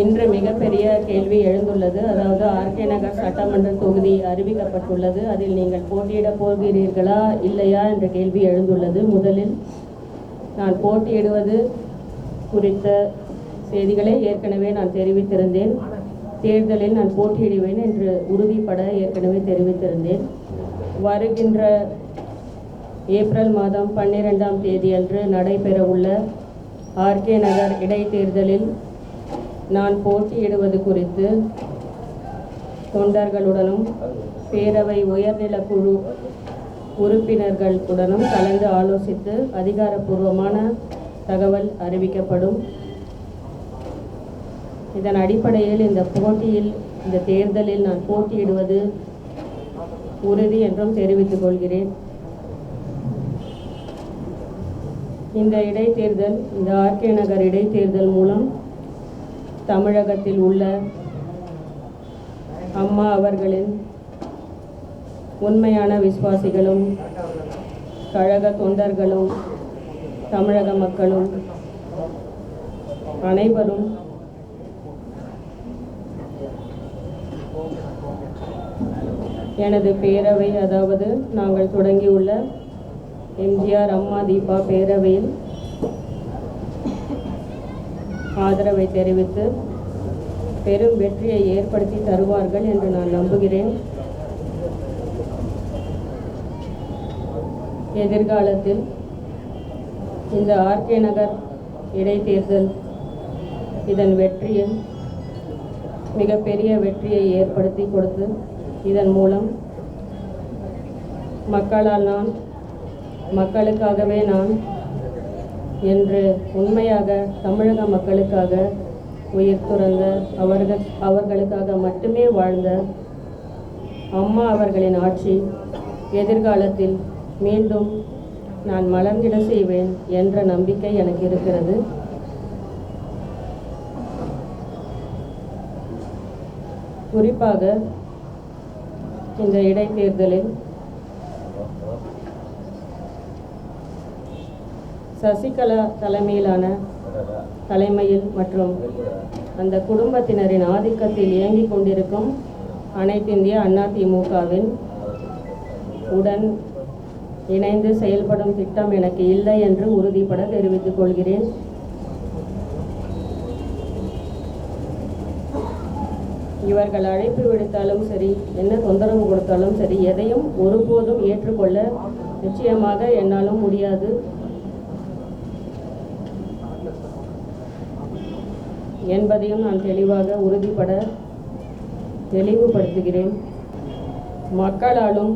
இன்று மிகப்பெரிய கேள்வி எழுந்துள்ளது. அதாவது ஆர்கே நகர் சட்டமன்ற தொகுதி அறிவிக்கப்பட்டுள்ளது. அதில் நீங்கள் போட்டியிடப் போகிறீர்களா இல்லையா என்ற கேள்வி எழுந்துள்ளது. முதலில் நான் போட்டியிடுவது குறித்த செய்திகளை ஏற்கனவே நான் தெரிவித்திருந்தேன். தேர்தலில் நான் போட்டியிடுவேன் என்று உறுதிப்பட ஏற்கனவே தெரிவித்திருந்தேன். வருகின்ற ஏப்ரல் மாதம் பன்னிரெண்டாம் தேதியன்று நடைபெறவுள்ள ஆர்கே நகர் இடைத்தேர்தலில் நான் போட்டியிடுவது குறித்து தொண்டர்களுடனும் பேரவை உயர்நில குழு உறுப்பினர்களுடனும் கலந்து ஆலோசித்து அதிகாரப்பூர்வமான தகவல் அறிவிக்கப்படும். இதன் அடிப்படையில் இந்த போட்டியில் இந்த தேர்தலில் நான் போட்டியிடுவது உறுதி என்றும் தெரிவித்துக் கொள்கிறேன். இந்த இடைத்தேர்தல் இந்த ஆர்கே நகர் இடைத்தேர்தல் மூலம் தமிழகத்தில் உள்ள அம்மா அவர்களின் உண்மையான விசுவாசிகளும் கழக தொண்டர்களும் தமிழக மக்களும் அனைவரும் எனது பேரவை அதாவது நாங்கள் தொடங்கியுள்ள எம்ஜிஆர் அம்மா தீபா பேரவையில் ஆதரவை தெரிவித்து பெரும் வெற்றியை ஏற்படுத்தி தருவார்கள் என்று நான் நம்புகிறேன். எதிர்காலத்தில் இந்த ஆர்கே நகர் இடைத்தேர்தல் இதன் வெற்றியில் மிகப்பெரிய வெற்றியை ஏற்படுத்தி கொடுத்து இதன் மூலம் மக்களால் நான் மக்களுக்காகவே நான் என்று உண்மையாக தமிழக மக்களுக்காக உயிர் துறந்த அவர்கள் அவர்களுக்காக மட்டுமே வாழ்ந்த அம்மா அவர்களின் ஆட்சி எதிர்காலத்தில் மீண்டும் நான் மலர்ந்திட செய்வேன் என்ற நம்பிக்கை எனக்கு இருக்கிறது. குறிப்பாக இந்த இடைத்தேர்தலில் சசிகலா தலைமையிலான தலைமையில் மற்றும் அந்த குடும்பத்தினரின் ஆதிக்கத்தில் இயங்கிக் கொண்டிருக்கும் அனைத்திந்திய அண்ணா திமுகவின் உடன் இணைந்து செயல்படும் திட்டம் எனக்கு இல்லை என்று உறுதிப்பட தெரிவித்துக் கொள்கிறேன். இவர்கள் அழைப்பு விடுத்தாலும் சரி என்ன தொந்தரவு கொடுத்தாலும் சரி எதையும் ஒருபோதும் ஏற்றுக்கொள்ள நிச்சயமாக என்னாலும் முடியாது. என்பதையும் நான் தெளிவாக உறுதிப்பட தெளிவுபடுத்துகிறேன். மக்களாலும்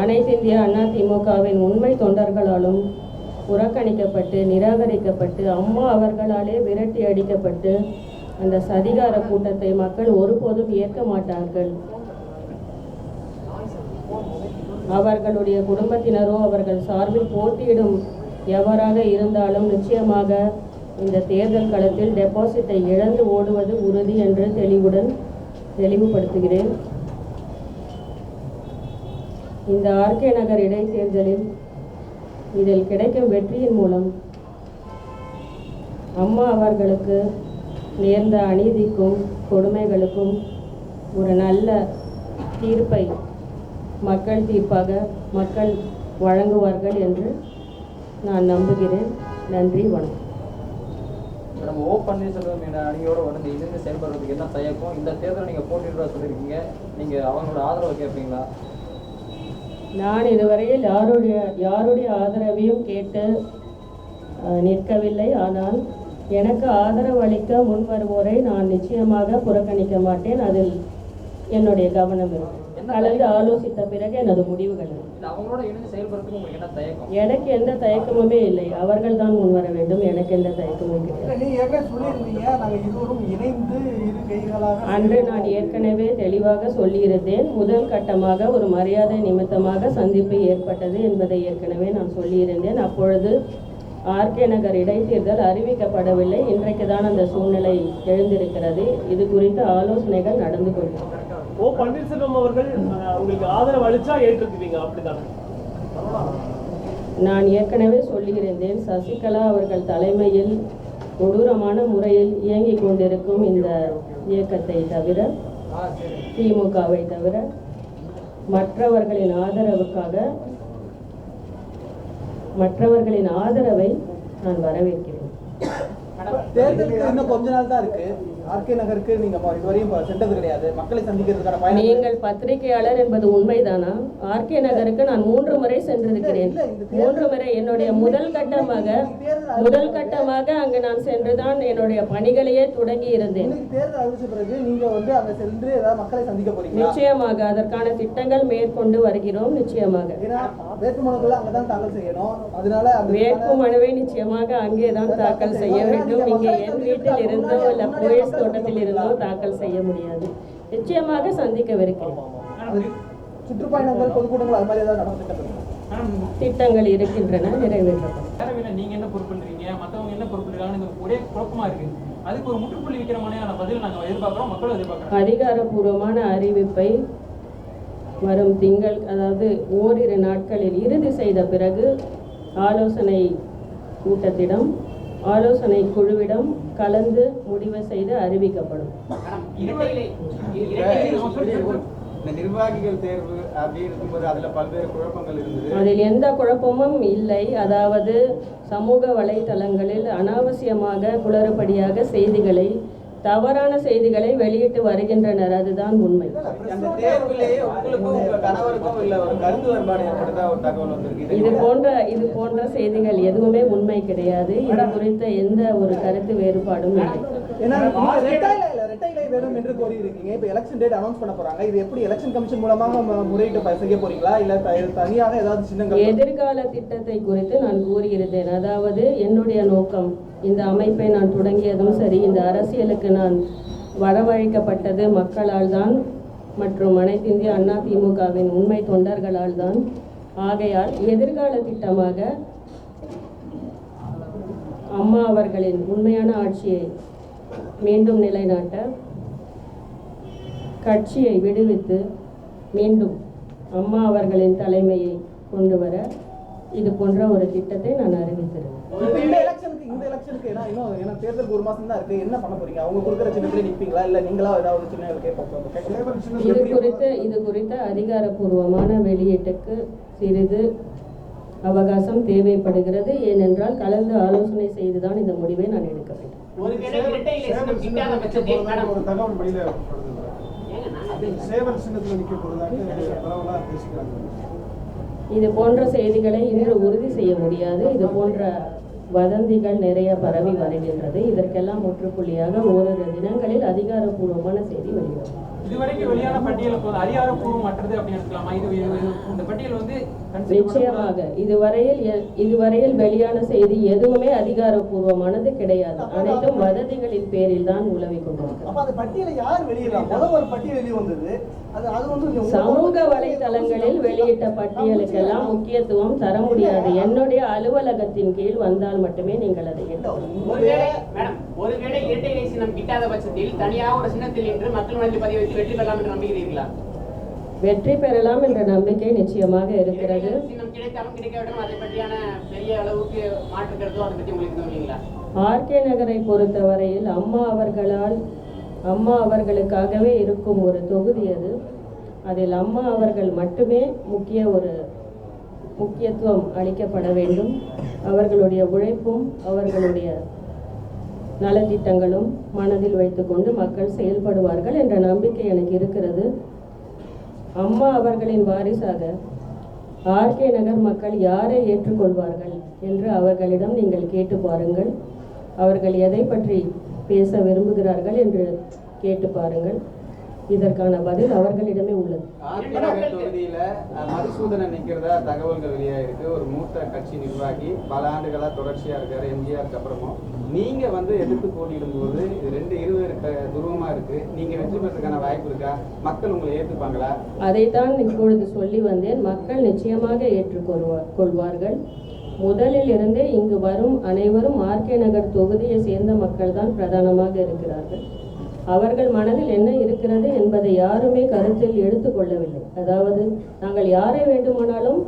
அனைத்திந்திய அண்ணா திமுகவின் உண்மை தொண்டர்களாலும் புறக்கணிக்கப்பட்டு நிராகரிக்கப்பட்டு அம்மா அவர்களாலே விரட்டி அடிக்கப்பட்டு அந்த சதிகார கூட்டத்தை மக்கள் ஒருபோதும் ஏற்க மாட்டார்கள். அவர்களுடைய குடும்பத்தினரோ அவர்கள் சார்பில் போட்டியிடும் எவராக இருந்தாலும் நிச்சயமாக இந்த தேர்தல் களத்தில் டெபாசிட்டை இழந்து ஓடுவது உறுதி என்று தெளிவுடன் தெளிவுபடுத்துகிறேன். இந்த ஆர்கே நகர் இடைத்தேர்தலில் இதில் கிடைக்கும் வெற்றியின் மூலம் அம்மா அவர்களுக்கு நேர்ந்த அநீதிக்கும் கொடுமைகளுக்கும் ஒரு நல்ல தீர்ப்பை மக்கள் தீர்ப்பாக மக்கள் வழங்குவார்கள் என்று நான் நம்புகிறேன். நன்றி வணக்கம். நம்ம ஓ பன்னீர்செல்வம் என்ற அணியோட வந்து இணைந்து செயல்படுறதுக்கு என்ன தயக்கம்? இந்த தேர்தலை நீங்கள் போட்டியிடுறதா சொல்லியிருக்கீங்க. நீங்கள் அவங்களோட ஆதரவை கேட்பீங்களா? நான் இதுவரையில் யாருடைய யாருடைய ஆதரவையும் கேட்டு நிற்கவில்லை. ஆனால் எனக்கு ஆதரவு அளிக்க முன் வருவோரை நான் நிச்சயமாக புறக்கணிக்க மாட்டேன். அதில் என்னுடைய கவனம் இருக்கும் கலந்து ஆலோசித்த பிறகு எனது முடிவுகள். எனக்கு எந்த தயக்கமுமே இல்லை. அவர்கள் தான் முன் வர வேண்டும். எனக்கு எந்த தயக்கமும் அன்று நான் ஏற்கனவே தெளிவாக சொல்லியிருந்தேன். முதல் கட்டமாக ஒரு மரியாதை நிமித்தமாக சந்திப்பு ஏற்பட்டது என்பதை ஏற்கனவே நான் சொல்லியிருந்தேன். அப்பொழுது ஆர்கே நகர் இடைத்தேர்தல் அறிவிக்கப்படவில்லை. இன்றைக்கு தான் அந்த சூழ்நிலை எழுந்திருக்கிறது. இது குறித்து ஆலோசனைகள் நடந்து கொண்டிருக்கிறது. ஓ பன்னீர்செல்வம் அவர்கள் உங்களுக்கு ஆதரவு அளிச்சா ஏற்றுக்குவீங்க அப்படிதானே நான் ஏற்கனவே சொல்லியிருந்தேன் சசிகலா அவர்கள் தலைமையில் கொடூரமான முறையில் இயங்கிக் கொண்டிருக்கும் இந்த இயக்கத்தை தவிர திமுகவை தவிர மற்றவர்களின் ஆதரவுக்காக மற்றவர்களின் ஆதரவை நான் வரவேற்கிறேன். தேர்தலுக்கு இன்னும் கொஞ்ச நாள் தான் இருக்கு. ஆர்கே நகருக்கு நீங்க இதுவரையும் சென்றது கிடையாது. மக்களை சந்திக்கிறதுக்கான பயணம் நீங்கள் பத்திரிகையாளர் என்பது உண்மைதானா? ஆர்கே நகருக்கு நான் மூன்று முறை சென்றிருக்கிறேன். மூன்று முறை என்னுடைய முதல் கட்டமாக முதல் கட்டமாக அங்கு நான் சென்றுதான் என்னுடைய பணிகளையே தொடங்கி இருந்தேன். தேர்தல் அறிவிச்ச பிறகு நீங்க வந்து அங்க சென்று ஏதாவது மக்களை சந்திக்க போறீங்களா? நிச்சயமாக அதற்கான திட்டங்கள் மேற்கொண்டு வருகிறோம் நிச்சயமாக. வேட்புமனுக்களை அங்கதான் தாக்கல் செய்யணும். அதனால அந்த வேட்பு மனுவை நிச்சயமாக அங்கேதான் தாக்கல் செய்ய வேண்டும். இங்கே என் வீட்டில் இருந்தோ இல்ல போயஸ் தோட்டத்தில் இருந்தோ தாக்கல் செய்ய முடியாது. நிச்சயமாக சந்திக்கவிருக்கிறேன். அது சுற்றுப்பயணங்கள் பொதுக்கூட்டங்கள் அது மாதிரி ஏதாவது நடந்துட்டு திட்டங்கள் இருக்கின்றன நிறைவேற்றப்படும். நீங்க என்ன பொறுப்புன்றீங்க மத்தவங்க என்ன பொறுப்புறாங்கன்னு ஒரே குழப்பமா இருக்கு. அதுக்கு ஒரு முற்றுப்புள்ளி வைக்கிற மாதிரியான பதில் நாங்க எதிர்பார்க்கிறோம் மக்களும் எதிர்பார்க்கறாங்க. அதிகாரப்பூர்வமான அறிவிப்பை வரும் திங்கள் அதாவது ஓரிரு நாட்களில் இறுதி செய்த பிறகு ஆலோசனை கூட்டத்திடம் ஆலோசனை குழுவிடம் கலந்து முடிவு செய்து அறிவிக்கப்படும். இந்த நிர்வாகிகள் தேர்வு அப்படி இருக்கும்போது அதுல பல்வேறு குழப்பங்கள் இருந்தது. அதில் எந்த குழப்பமும் இல்லை. அதாவது சமூக வலைத்தளங்களில் அனாவசியமாக குளறுபடியாக செய்திகளை தவறான செய்திகளை வெளியிட்டு வருகின்றனர். அதுதான் உண்மை. இது போன்ற இது போன்ற செய்திகள் எதுவுமே உண்மை கிடையாது. இது குறித்த எந்த ஒரு கருத்து வேறுபாடும் இல்லை. ஏன்னா ரெட்டை ரெட்டைல ரெட்டை இலை வேணும் என்று கோரி இருக்கீங்க இப்ப எலெக்ஷன் டேட் அனௌன்ஸ் பண்ண போறாங்க. இது எப்படி எலெக்ஷன் கமிஷன் மூலமாக ம- முறையீட்டு செய்ய போறீங்களா? இல்ல தனியாக ஏதாவது சின்னங்கள் எதிர்கால திட்டத்தை குறித்து நான் கூறியிருந்தேன். அதாவது என்னுடைய நோக்கம் இந்த அமைப்பை நான் தொடங்கியதும் சரி இந்த அரசியலுக்கு நான் வரவழைக்கப்பட்டது மக்களால் தான் மற்றும் அனைத்திந்திய அண்ணா திமுகவின் உண்மை தொண்டர்களால் தான். ஆகையால் எதிர்கால திட்டமாக அம்மா அவர்களின் உண்மையான ஆட்சியை மீண்டும் நிலைநாட்ட கட்சியை விடுவித்து மீண்டும் அம்மா அவர்களின் தலைமையை கொண்டு வர இது போன்ற ஒரு திட்டத்தை நான் அறிவித்திருந்தேன். இப்ப இந்த எலெக்ஷனுக்கு இந்த எலெக்ஷனுக்கு ஏன்னா இன்னும் ஏன்னா தேர்தல் ஒரு மாசம் தான் இருக்கு. என்ன பண்ண போறீங்க? அவங்க கொடுக்குற சின்னத்துல நிப்பீங்களா? இல்ல நீங்களா ஏதாவது சின்னங்கள் கேட்பாங்க இது குறித்து இது குறித்த அதிகாரப்பூர்வமான வெளியீட்டுக்கு சிறிது அவகாசம் தேவைப்படுகிறது. ஏனென்றால் கலந்து ஆலோசனை செய்துதான் இந்த முடிவை நான் எடுக்க வேண்டும் ஒருவேளை இரட்டை இலட்சணம் கிட்டாத பட்சத்தில் மேடம். ஒரு தகவல் வெளியில சேவல் சின்னத்தில் நிக்க போறதாக பரவலா பேசிக்கிறாங்க. இது போன்ற செய்திகளை இன்று உறுதி செய்ய முடியாது. இது போன்ற வதந்திகள் நிறைய பரவி வருகின்றது. இதற்கெல்லாம் முற்றுப்புள்ளியாக ஓரிரு தினங்களில் அதிகாரப்பூர்வமான செய்தி வெளியிடும் இதுவரைக்கும் வெளியான பட்டியலுக்கு வந்து அதிகாரப்பூர்வமற்றது அப்படின்னு எடுக்கலாமா இது இது- இந்த பட்டியல் வந்து consider நிச்சயமாக இதுவரையில் இதுவரையில் வெளியான செய்தி எதுவுமே அதிகாரப்பூர்வமானது கிடையாது. அனைத்தும் வதந்திகளின் பேரில் தான் உலவிக் கொண்டிருக்கிறது. அப்ப அந்த பட்டியலை யார் வெளியிடலாம்? முதல் ஒரு பட்டியல் வெளியே வந்தது. அது அது வந்து உங்க- சமூக வலைதளங்களில் வெளியிட்ட பட்டியலுக்கெல்லாம் முக்கியத்துவம் தர முடியாது. என்னுடைய அலுவலகத்தின் கீழ் வந்தால் மட்டுமே நீங்கள் அதை ஒருவேளை மேடம் ஒருவேளை இரட்டை இலை சின்னம் கிட்டாத பட்சத்தில் தனியாக ஒரு சின்னத்தில் நின்று மக்கள் மனதில் பதிய வைத்து வெற்றி பெறலாம் என்று நம்புகிறீர்களா? வெற்றி பெறலாம் என்ற நம்பிக்கை நிச்சயமாக இருக்கிறது. ஆர்கே நகரை பொறுத்தவரையில் அம்மா அவர்களால் அம்மா அவர்களுக்காகவே இருக்கும் ஒரு தொகுதி அது. அதில் அம்மா அவர்கள் மட்டுமே முக்கிய ஒரு முக்கியத்துவம் அளிக்கப்பட வேண்டும். அவர்களுடைய உழைப்பும் அவர்களுடைய நலத்திட்டங்களும் மனதில் வைத்துக்கொண்டு மக்கள் செயல்படுவார்கள் என்ற நம்பிக்கை எனக்கு இருக்கிறது. அம்மா அவர்களின் வாரிசாக ஆர்கே நகர் மக்கள் யாரை ஏற்றுக்கொள்வார்கள் என்று அவர்களிடம் நீங்கள் கேட்டு பாருங்கள். அவர்கள் எதை பற்றி பேச விரும்புகிறார்கள் என்று கேட்டு பாருங்கள். இதற்கான பதில் அவர்களிடமே உள்ளது. தொகுதியில அஹ், மதுசூதனன் நிக்கிறதா தகவல்கள் வெளியாயிருக்கு. ஒரு மூத்த கட்சி நிர்வாகி பல ஆண்டுகளா தொடர்ச்சியா இருக்காரு எம்ஜிஆருக்கு அப்புறமும் நீங்க வந்து எதிர்த்து போட்டியிடும் போது ரெண்டு இருவேறு க- துருவமா இருக்கு. நீங்க வெற்றி பெறதுக்கான வாய்ப்பு இருக்கா? மக்கள் உங்களை ஏத்துப்பாங்களா? அதைத்தான் இப்பொழுது சொல்லி வந்தேன். மக்கள் நிச்சயமாக ஏற்றுக்கொள்வா- கொள்வார்கள். முதலில் இருந்தே இங்கு வரும் அனைவரும் ஆர்கே நகர் தொகுதியை சேர்ந்த மக்கள் தான் பிரதானமாக இருக்கிறார்கள். அவர்கள் மனதில் என்ன இருக்கிறது என்பதை யாருமே கருத்தில் எடுத்துக்கொள்ளவில்லை அதாவது நாங்கள் யாரை வேண்டுமானாலும்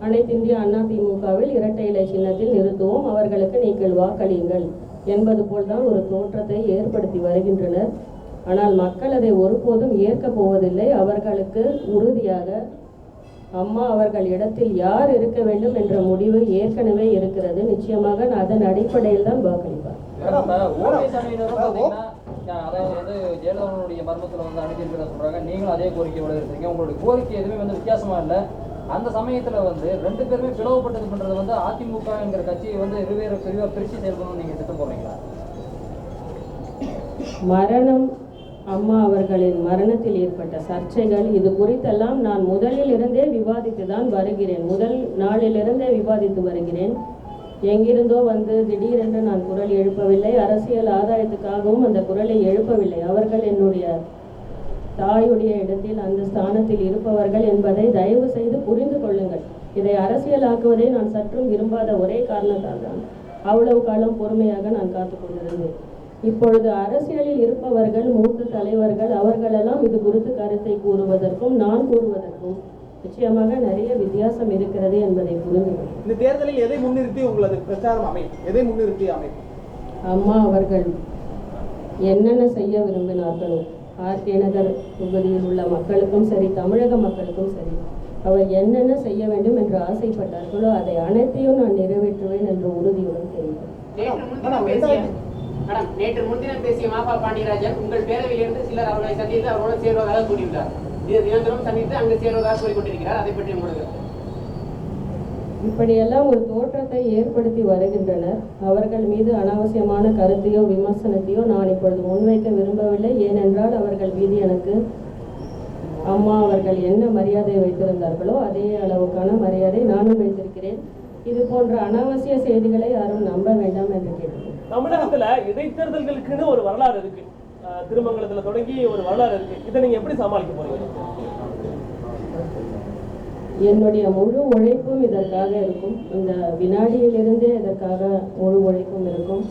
அனைத்து இந்திய அண்ணா திமுகவில் இரட்டை இலை சின்னத்தில் நிறுத்துவோம் அவர்களுக்கு நீங்கள் வாக்களியுங்கள் என்பது போல்தான் ஒரு தோற்றத்தை ஏற்படுத்தி வருகின்றனர். ஆனால் மக்கள் அதை ஒருபோதும் ஏற்கப் போவதில்லை. அவர்களுக்கு உறுதியாக அம்மா அவர்கள் இடத்தில் யார் இருக்க வேண்டும் என்ற முடிவு ஏற்கனவே இருக்கிறது. நிச்சயமாக அதன் அடிப்படையில் தான் வாக்களிப்பார் அதாவது வந்து ஜெயலலிதாவுடைய மர்மத்துல வந்து அணுகிருக்கிறத சொல்றாங்க. நீங்களும் அதே கோரிக்கையோட இருக்கீங்க உங்களுடைய கோரிக்கை எதுவுமே வந்து வித்தியாசமா இல்ல. அந்த சமயத்துல வந்து ரெண்டு பேருமே பிளவுபட்டது பண்றது வந்து அதிமுக என்கிற கட்சியை வந்து இருவேறு பிரிவா பிரிச்சு செயல்படணும்னு நீங்க திட்டம் போடுறீங்களா? மரணம் அம்மா அவர்களின் மரணத்தில் ஏற்பட்ட சர்ச்சைகள் இது குறித்தெல்லாம் நான் முதலில் இருந்தே விவாதித்து தான் வருகிறேன். முதல் நாளிலிருந்தே விவாதித்து வருகிறேன். எங்கிருந்தோ வந்து திடீரென்று நான் குரல் எழுப்பவில்லை. அரசியல் ஆதாயத்துக்காகவும் அந்த குரலை எழுப்பவில்லை. அவர்கள் என்னுடைய தாயுடைய இடத்தில் அந்த ஸ்தானத்தில் இருப்பவர்கள் என்பதை தயவு செய்து புரிந்து கொள்ளுங்கள். இதை அரசியலாக்குவதை நான் சற்றும் விரும்பாத ஒரே காரணத்தால் தான் அவ்வளவு காலம் பொறுமையாக நான் காத்து கொண்டிருந்தேன். இப்பொழுது அரசியலில் இருப்பவர்கள் மூத்த தலைவர்கள் அவர்களெல்லாம் இது குறித்து கருத்தை கூறுவதற்கும் நான் கூறுவதற்கும் நிச்சயமாக நிறைய வித்தியாசம் இருக்கிறது என்பதை புரிந்து. இந்த தேர்தலில் எதை முன்னிறுத்தி உங்களது பிரச்சாரம் அமையும் எதை முன்னிறுத்தி அமையும் அம்மா அவர்கள் என்னென்ன செய்ய விரும்பினார்களோ ஆர்கே நகர் தொகுதியில் உள்ள மக்களுக்கும் சரி தமிழக மக்களுக்கும் சரி அவர் என்னென்ன செய்ய வேண்டும் என்று ஆசைப்பட்டார்களோ அதை அனைத்தையும் நான் நிறைவேற்றுவேன் என்ற உறுதியுடன் தெரிவித்தேன் நேற்று முன்தினம் பேசிய மாபா பாண்டியராஜன் உங்கள் பேரவையிலிருந்து சிலர் அவர்களை சந்தித்து அவரோடு சேர்வதாக கூறியுள்ளார். தினந்தோறும் சந்தித்து அங்கு சேர்வதாக கூறிக்கொண்டிருக்கிறார் அதை பற்றி உங்களுக்கு இப்படியெல்லாம் ஒரு தோற்றத்தை ஏற்படுத்தி வருகின்றனர். அவர்கள் மீது அனாவசியமான கருத்தையோ விமர்சனத்தையோ நான் இப்பொழுது முன்வைக்க விரும்பவில்லை. ஏனென்றால் அவர்கள் மீது எனக்கு அம்மா அவர்கள் என்ன மரியாதை வைத்திருந்தார்களோ அதே அளவுக்கான மரியாதை நானும் வைத்திருக்கிறேன். இது போன்ற அனாவசிய செய்திகளை யாரும் நம்ப வேண்டாம் என்று கேட்டுக்கொள்கிறேன். தமிழகத்துல இடைத்தேர்தல்களுக்குன்னு ஒரு வரலாறு இருக்கு. திருமங்கலத்துல தொடங்கி ஒரு வரலாறு இருக்கு. இதை நீங்க எப்படி சமாளிக்க போறீங்க? என்னுடைய முழு உழைப்பும் இதற்காக இருக்கும். இந்த வினாடியிலிருந்தே இதற்காக முழு உழைப்பும் இருக்கும்.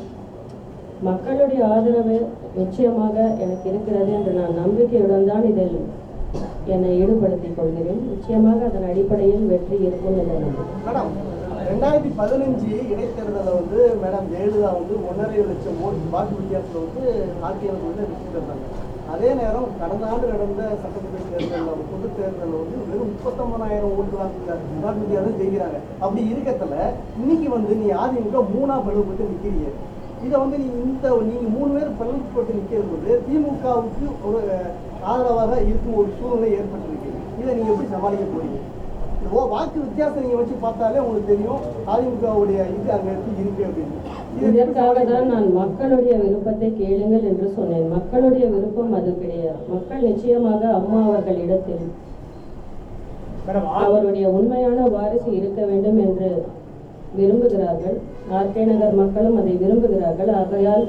மக்களுடைய ஆதரவு நிச்சயமாக எனக்கு இருக்கிறது என்று நான் நம்பிக்கையுடன் தான் இதில் என்னை ஈடுபடுத்திக் கொள்கிறேன். நிச்சயமாக அதன் அடிப்படையில் வெற்றி இருக்கும் என்ற நம்பிக்கை. மேடம் ரெண்டாயிரத்தி பதினஞ்சு இடைத்தேர்தலில் வந்து மேடம் ஜெயலலிதா வந்து ஒன்றரை லட்சம் ஓட்டு வாக்கு வித்தியாசத்தில் வந்து ஆட்சியாளர் வந்து வெற்றி பெற்றாங்க. அதே நேரம் கடந்த ஆண்டு நடந்த சட்டசபை தேர்தலில் பொது தேர்தலில் வந்து வெறும் முப்பத்தொன்பதாயிரம் ஓட்டு வாக்கு வாக்கு வித்தியாசம் ஜெயிக்கிறாங்க. அப்படி இருக்கத்துல இன்னைக்கு வந்து நீ அதிமுக மூணா பிளவுபட்டு நிற்கிறீங்க இதை வந்து நீ இந்த நீங்க மூணு பேர் பிளவுபட்டு நிற்கிறது போது திமுகவுக்கு ஒரு ஆதரவாக இருக்கும் ஒரு சூழ்நிலை ஏற்பட்டிருக்கு. இதை நீங்க எப்படி சமாளிக்க போறீங்க? ஓ- வாக்கு வித்தியாசம் நீங்க வச்சு பார்த்தாலே உங்களுக்கு தெரியும். அதிமுகவுடைய இது அங்க இருக்கு அப்படின்னு. இதற்காக தான் நான் மக்களுடைய விருப்பத்தை கேளுங்கள் என்று சொன்னேன். மக்களுடைய விருப்பம் அது கிடையாது. மக்கள் நிச்சயமாக அம்மா அவர்கள் இடத்தில் மேடம் அவருடைய உண்மையான வாரிசு இருக்க வேண்டும் என்று விரும்புகிறார்கள். ஆர்கே நகர் மக்களும் அதை விரும்புகிறார்கள். ஆகையால்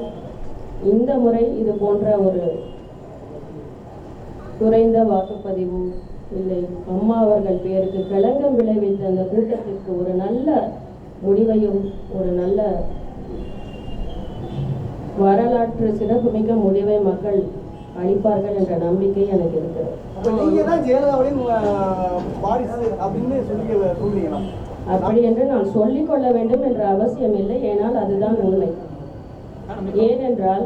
இந்த முறை இது போன்ற ஒரு குறைந்த வாக்குப்பதிவு இல்லை. அம்மா அவர்கள் பெயருக்கு களங்கம் விளைவித்த அந்த கூட்டத்திற்கு ஒரு நல்ல முடிவையும் ஒரு நல்ல வரலாற்று சிறப்புமிக்க முடிவை மக்கள் அளிப்பார்கள் என்ற நம்பிக்கை எனக்கு இருக்கிறது. அப்படி என்று நான் சொல்லிக் கொள்ள வேண்டும் என்ற அவசியம் இல்லை. ஏனால் அதுதான் உண்மை. ஏனென்றால்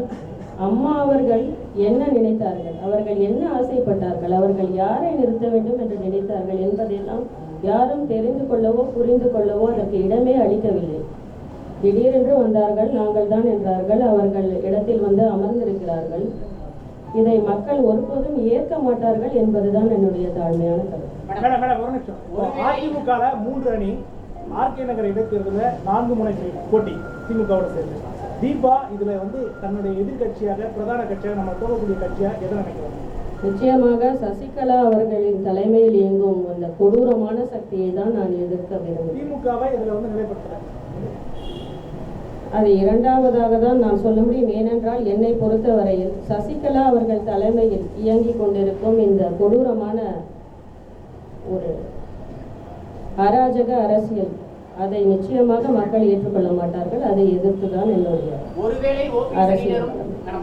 அம்மா அவர்கள் என்ன நினைத்தார்கள்? அவர்கள் என்ன ஆசைப்பட்டார்கள்? அவர்கள் யாரை நிறுத்த வேண்டும் என்று நினைத்தார்கள் என்பதெல்லாம் யாரும் தெரிந்து கொள்ளவோ புரிந்து கொள்ளவோ அதற்கு இடமே அளிக்கவில்லை. திடீரென்று வந்தார்கள் நாங்கள் தான் என்றார்கள். அவர்கள் இடத்தில் வந்து அமர்ந்திருக்கிறார்கள். இதை மக்கள் ஒருபோதும் ஏற்க மாட்டார்கள் என்பதுதான் என்னுடைய தாழ்மையான கருத்து. அதிமுக மூன்று அணி ஆர்கே நகர் இடைத்தேர்தலில் நான்கு முனை போட்டி திமுகவோட சேர்ந்து. தீபா இதுல வந்து தன்னுடைய எதிர்க்கட்சியாக பிரதான கட்சியாக நம்ம போகக்கூடிய கட்சியா எதை நினைக்கிறோம் நிச்சயமாக சசிகலா அவர்களின் தலைமையில் இயங்கும் அந்த கொடூரமான சக்தியை தான் நான் எதிர்க்க விரும்புகிறேன். திமுகவை இதுல வந்து நிலைப்படுத்துறேன் அது இரண்டாவதாக தான் நான் சொல்ல முடியும். ஏனென்றால் என்னை பொறுத்தவரையில் சசிகலா அவர்கள் தலைமையில் இயங்கிக் கொண்டிருக்கும் இந்த கொடூரமான ஒரு அராஜக அரசியல் அதை நிச்சயமாக மக்கள் ஏற்றுக்கொள்ள மாட்டார்கள் அதை எதிர்த்து தான் என்னுடைய ஒருவேளை அரசியல்.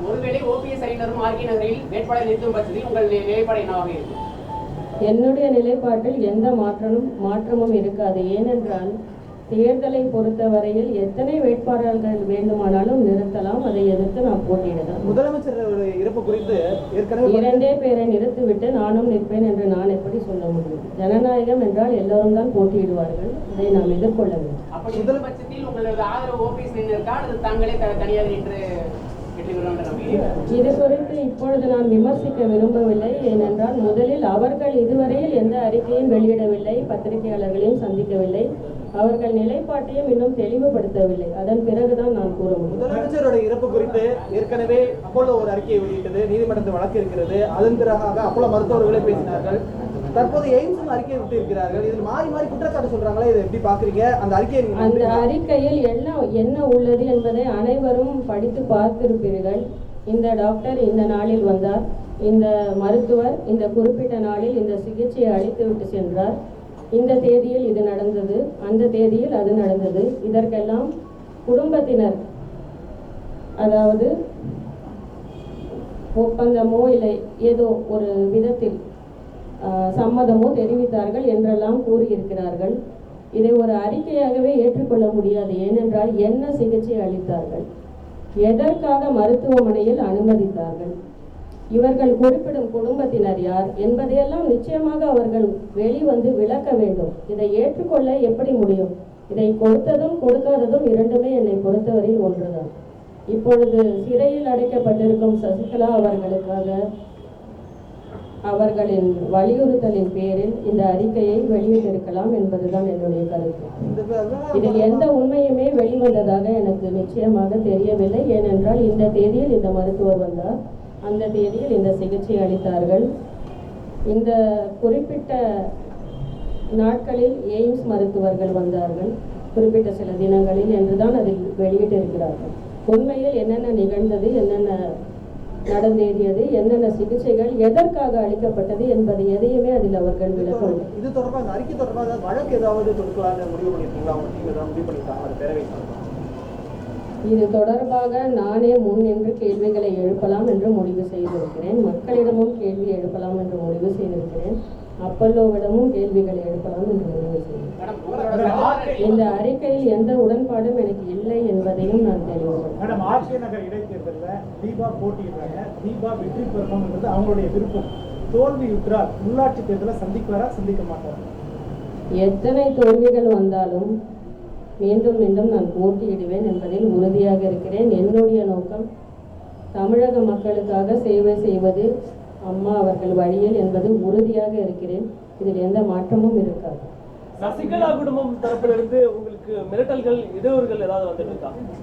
ஒருவேளை ஓபிஎஸ் அணியினரும் ஆர்கே நகரில் வேட்பாளர் நிறுத்தும் பட்சத்தில் உங்கள் நிலைப்பாடு என்னவாக இருக்கும்? என்னுடைய நிலைப்பாட்டில் எந்த மாற்றமும் மாற்றமும் இருக்காது. ஏனென்றால் தேர்தலை பொறுத்தவரையில் எத்தனை வேட்பாளர்கள் வேண்டுமானாலும் நிறுத்தலாம் போட்டியிடதான் முதலமைச்சரோட இறப்பு குறித்து ஏற்கனவே இரண்டே பேரை நிறுத்திவிட்டு நானும் நிற்பேன் என்று நான் எப்படி சொல்ல முடியும்? ஜனநாயகம் என்றால் எல்லோரும் தான் போட்டியிடுவார்கள் இதை நாம் எதிர்கொள்ள வேண்டும். அப்படி இருக்கும் பட்சத்தில் உங்களது ஆதரவு ஓபிஎஸ் நின்றா அல்லது தாங்களே தனியாக நின்று இது குறித்து இப்பொழுது நான் விமர்சிக்க விரும்பவில்லை ஏனென்றால் முதலில் அவர்கள் இதுவரையில் எந்த அறிக்கையும் வெளியிடவில்லை பத்திரிகையாளர்களையும் சந்திக்கவில்லை. அவர்கள் நிலைப்பாட்டையும் இன்னும் தெளிவுபடுத்தவில்லை. அதன் பிறகுதான் நான் கூற முடியும். முதலமைச்சரோட இறப்பு குறித்து ஏற்கனவே அப்போலோ ஒரு அறிக்கையை வெளியிட்டது நீதிமன்றத்தில் வழக்கு இருக்கிறது அதன் பிறகாக அப்போலோ மருத்துவர்களே பேசினார்கள். தற்போது எய்ம்ஸும் அறிக்கை விட்டு இருக்கிறார்கள் இதில் மாறி மாறி குற்றச்சாட்டு சொல்றாங்களே? இதை எப்படி பாக்குறீங்க அந்த அறிக்கையை நீங்க அந்த? அறிக்கையில் என்ன என்ன உள்ளது என்பதை அனைவரும் படித்து பார்த்திருப்பீர்கள். இந்த டாக்டர் இந்த நாளில் வந்தார். இந்த மருத்துவர் இந்த குறிப்பிட்ட நாளில் இந்த சிகிச்சையை அளித்துவிட்டு சென்றார். இந்த தேதியில் இது நடந்தது அந்த தேதியில் அது நடந்தது. இதற்கெல்லாம் குடும்பத்தினர் அதாவது ஒப்பந்தமோ இல்லை ஏதோ ஒரு விதத்தில் ஆஹ், சம்மதமோ தெரிவித்தார்கள் என்றெல்லாம் கூறியிருக்கிறார்கள். இதை ஒரு அறிக்கையாகவே ஏற்றுக்கொள்ள முடியாது. ஏனென்றால் என்ன சிகிச்சை அளித்தார்கள்? எதற்காக மருத்துவமனையில் அனுமதித்தார்கள்? இவர்கள் குறிப்பிடும் குடும்பத்தினர் யார் என்பதையெல்லாம் நிச்சயமாக அவர்கள் வெளிவந்து விளக்க வேண்டும். இதை ஏற்றுக்கொள்ள எப்படி முடியும்? இதை கொடுத்ததும் கொடுக்காததும் இரண்டுமே என்னை பொறுத்தவரையில் ஒன்றுதான். இப்பொழுது சிறையில் அடைக்கப்பட்டிருக்கும் சசிகலா அவர்களுக்காக அவர்களின் வலியுறுத்தலின் பேரில் இந்த அறிக்கையை வெளியிட்டிருக்கலாம் என்பதுதான் என்னுடைய கருத்து. இதில் எந்த உண்மையுமே வெளிவந்ததாக எனக்கு நிச்சயமாக தெரியவில்லை. ஏனென்றால் இந்த தேதியில் இந்த மருத்துவர் வந்தார். அந்த தேதியில் இந்த சிகிச்சை அளித்தார்கள். இந்த குறிப்பிட்ட நாட்களில் எய்ம்ஸ் மருத்துவர்கள் வந்தார்கள். குறிப்பிட்ட சில தினங்களில் என்றுதான் அதில் வெளியிட்டிருக்கிறார்கள். உண்மையில் என்னென்ன நிகழ்ந்தது என்னென்ன நடந்தேறியது என்னென்ன சிகிச்சைகள் எதற்காக அளிக்கப்பட்டது என்பது எதையுமே அதில் அவர்கள் விளக்கவில்லை. இது தொடர்பாக அறிக்கை தொடர்பாக வழக்கு ஏதாவது முடிவு பண்ணிருக்கீங்களா? முடிவு பண்ணிருக்காங்க அது பேரவை? இது தொடர்பாக நானே முன் நின்று கேள்விகளை எழுப்பலாம் என்று முடிவு செய்திருக்கிறேன். மக்களிடமும் கேள்வி எழுப்பலாம் என்று முடிவு செய்திருக்கிறேன். அப்பல்லோவிடமும் கேள்விகளை எழுப்பலாம் என்று முடிவு செய்தேன் இந்த அறிக்கையில் எந்த உடன்பாடும் எனக்கு இல்லை என்பதையும் நான் நகர் இடைத்தேர்தலில் தீபா போட்டியிடுறாங்க. தீபா வெற்றி அவங்களுடைய விருப்பம். தோல்வி விட்டால் உள்ளாட்சி தேர்தலை சந்திப்பாரா சந்திக்க மாட்டாரா? எத்தனை தோல்விகள் வந்தாலும் மீண்டும் மீண்டும் நான் போட்டியிடுவேன் என்பதில் உறுதியாக இருக்கிறேன். என்னுடைய நோக்கம் தமிழக மக்களுக்காக சேவை செய்வது அம்மா அவர்கள் வழியில் என்பது உறுதியாக இருக்கிறேன். இதில் எந்த மாற்றமும் இருக்காது. சசிகலா குடும்பம் தரப்புல இருந்து உங்களுக்கு மிரட்டல்கள் இடையூறுகள் ஏதாவது வந்துட்டு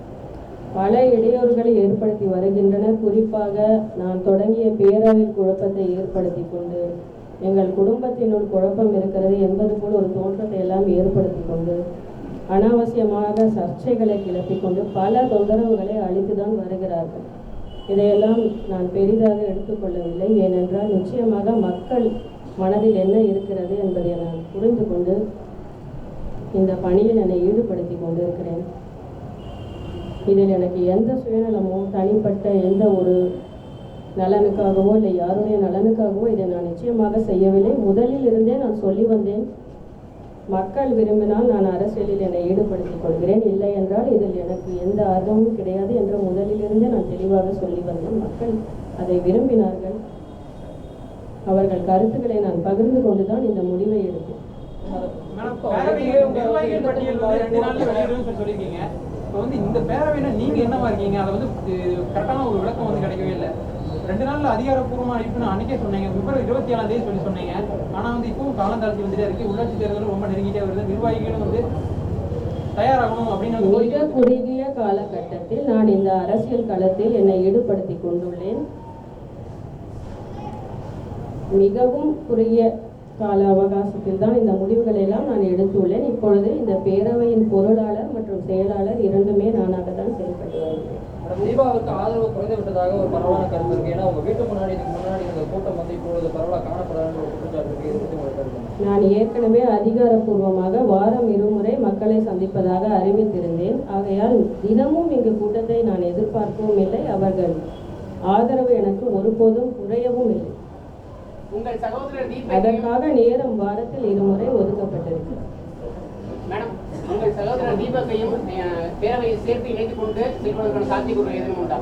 பல இடையூறுகளை ஏற்படுத்தி வருகின்றனர் குறிப்பாக நான் தொடங்கிய பேரவில் குழப்பத்தை ஏற்படுத்தி கொண்டு எங்கள் குடும்பத்தினுள் குழப்பம் இருக்கிறது என்பது போல் ஒரு தோற்றத்தை எல்லாம் ஏற்படுத்தி கொண்டு அனாவசியமாக சர்ச்சைகளை கிளப்பிக் கொண்டு பல தொந்தரவுகளை அளித்துதான் வருகிறார்கள். இதையெல்லாம் நான் பெரிதாக எடுத்துக்கொள்ளவில்லை. ஏனென்றால் நிச்சயமாக மக்கள் மனதில் என்ன இருக்கிறது என்பதை நான் புரிந்து கொண்டு இந்த பணியில் என்னை ஈடுபடுத்தி கொண்டிருக்கிறேன். இதில் எனக்கு எந்த சுயநலமோ தனிப்பட்ட எந்த ஒரு நலனுக்காகவோ இல்லை யாருடைய நலனுக்காகவோ இதை நான் நிச்சயமாக செய்யவில்லை. முதலில் இருந்தே நான் சொல்லி வந்தேன். மக்கள் விரும்பினால் நான் அரசியலில் என்னை ஈடுபடுத்திக் கொள்கிறேன். இல்லை என்றால் இதில் எனக்கு எந்த ஆர்வமும் கிடையாது என்று முதலிலிருந்தே நான் தெளிவாக சொல்லி வந்தேன் மக்கள் அதை விரும்பினார்கள். அவர்கள் கருத்துக்களை நான் பகிர்ந்து கொண்டுதான் இந்த முடிவை எடுத்தேன். இந்த பேரவைனா நீங்க என்னவா இருக்கீங்க? அதை வந்து கரெக்டான ஒரு விளக்கம் வந்து கிடைக்கவே இல்லை. ரெண்டு நாள்ல அதிகாரப்பூர்வமா அனுப்பினு அன்னைக்கே சொன்னீங்க. பிப்ரவரி இருபத்தி ஏழாம் தேதி சொல்லி சொன்னீங்க. ஆனா வந்து இப்பவும் காலம் தாழ்த்தி வந்துட்டே இருக்கு. உள்ளாட்சி தேர்தல் ரொம்ப நெருங்கிட்டே வருது. நிர்வாகிகளும் வந்து தயாராகணும் அப்படின்னு மிக குறுகிய காலகட்டத்தில் நான் இந்த அரசியல் களத்தில் என்னை ஈடுபடுத்தி கொண்டுள்ளேன். மிகவும் குறுகிய கால அவகாசத்தில் தான் இந்த முடிவுகளை எல்லாம் நான் எடுத்துள்ளேன். இப்பொழுது இந்த பேரவையின் பொருளாளர் மற்றும் செயலாளர் இரண்டுமே நானாக தான் தீபாவுக்கு ஆதரவு குறைந்து விட்டதாக ஒரு பரவலான கருத்து இருக்கு. ஏன்னா உங்க வீட்டு முன்னாடி இதுக்கு முன்னாடி இந்த கூட்டம் வந்து இப்பொழுது பரவலாக காணப்படாதுன்ற ஒரு குற்றச்சாட்டு இருக்கு? நான் ஏற்கனவே அதிகாரப்பூர்வமாக வாரம் இருமுறை மக்களை சந்திப்பதாக அறிவித்திருந்தேன். ஆகையால் தினமும் இங்கு கூட்டத்தை நான் எதிர்பார்க்கவும் இல்லை. அவர்கள் ஆதரவு எனக்கு ஒருபோதும் குறையவும் இல்லை. உங்கள் சகோதரர் தீபக் அதற்காக நேரம் வாரத்தில் இருமுறை ஒதுக்கப்பட்டிருக்கு மேடம் உங்கள் சகோதரர் தீபக்கையும் பேரவையை சேர்த்து இணைத்துக் கொண்டு செல்வதற்கான சாத்தியக்கூறு எதுவும் உண்டா?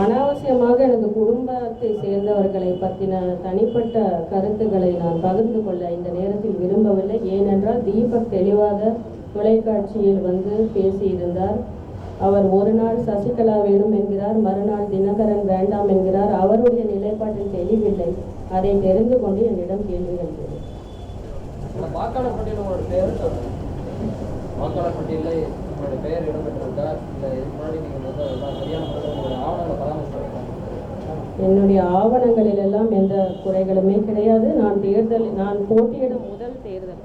அனாவசியமாக எனது குடும்பத்தை சேர்ந்தவர்களை பற்றின தனிப்பட்ட கருத்துக்களை நான் பகிர்ந்து கொள்ள இந்த நேரத்தில் விரும்பவில்லை. ஏனென்றால் தீபக் தெளிவாக தொலைக்காட்சியில் வந்து பேசியிருந்தார். அவர் ஒரு நாள் சசிகலா வேணும் என்கிறார் மறுநாள் தினகரன் வேண்டாம் என்கிறார். அவருடைய நிலைப்பாட்டில் தெளிவில்லை. அதை தெரிந்து கொண்டு என்னிடம் கேள்விகள் வாக்காளர் பட்டியலில் உங்களோட பேர் வாக்காளர் பட்டியலில் உங்களுடைய பெயர் இடம்பெற்றிருக்கா இல்லை இதுக்கு முன்னாடி நீங்கள் வந்து அதெல்லாம் சரியான முறையில் உங்களுடைய ஆவணங்களை பராமரிச்சிருக்கீங்க என்னுடைய ஆவணங்களில் எல்லாம் எந்த குறைகளுமே கிடையாது. நான் தேர்தல் நான் போட்டியிடும் முதல் தேர்தல்.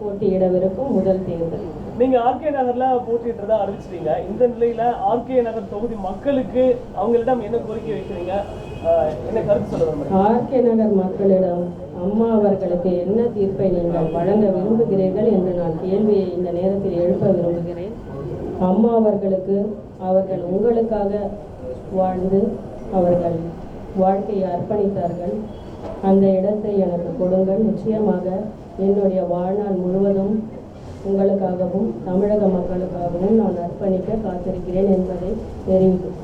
போட்டியிடவிருக்கும் முதல் தேர்தல். நீங்க ஆர்கே நகர்ல போட்டியிட்டதா அறிவிச்சிட்டீங்க. இந்த நிலையில ஆர்கே நகர் தொகுதி மக்களுக்கு அவங்களிடம் என்ன கோரிக்கை வைக்கிறீங்க? என்ன கருத்து சொல்ல ஆர்கே நகர் மக்களிடம் அம்மா அவர்களுக்கு என்ன தீர்ப்பை நீங்கள் வழங்க விரும்புகிறீர்கள் என்று நான் கேள்வியை இந்த நேரத்தில் எழுப்ப விரும்புகிறேன். அம்மா அவர்களுக்கு அவர்கள் உங்களுக்காக வாழ்ந்து அவர்கள் வாழ்க்கையை அர்ப்பணித்தார்கள். அந்த இடத்தை எனக்கு கொடுங்கள். நிச்சயமாக என்னுடைய வாழ்நாள் முழுவதும் உங்களுக்காகவும் தமிழக மக்களுக்காகவும் நான் அர்ப்பணிக்க காத்திருக்கிறேன் என்பதை தெரிவிக்கும்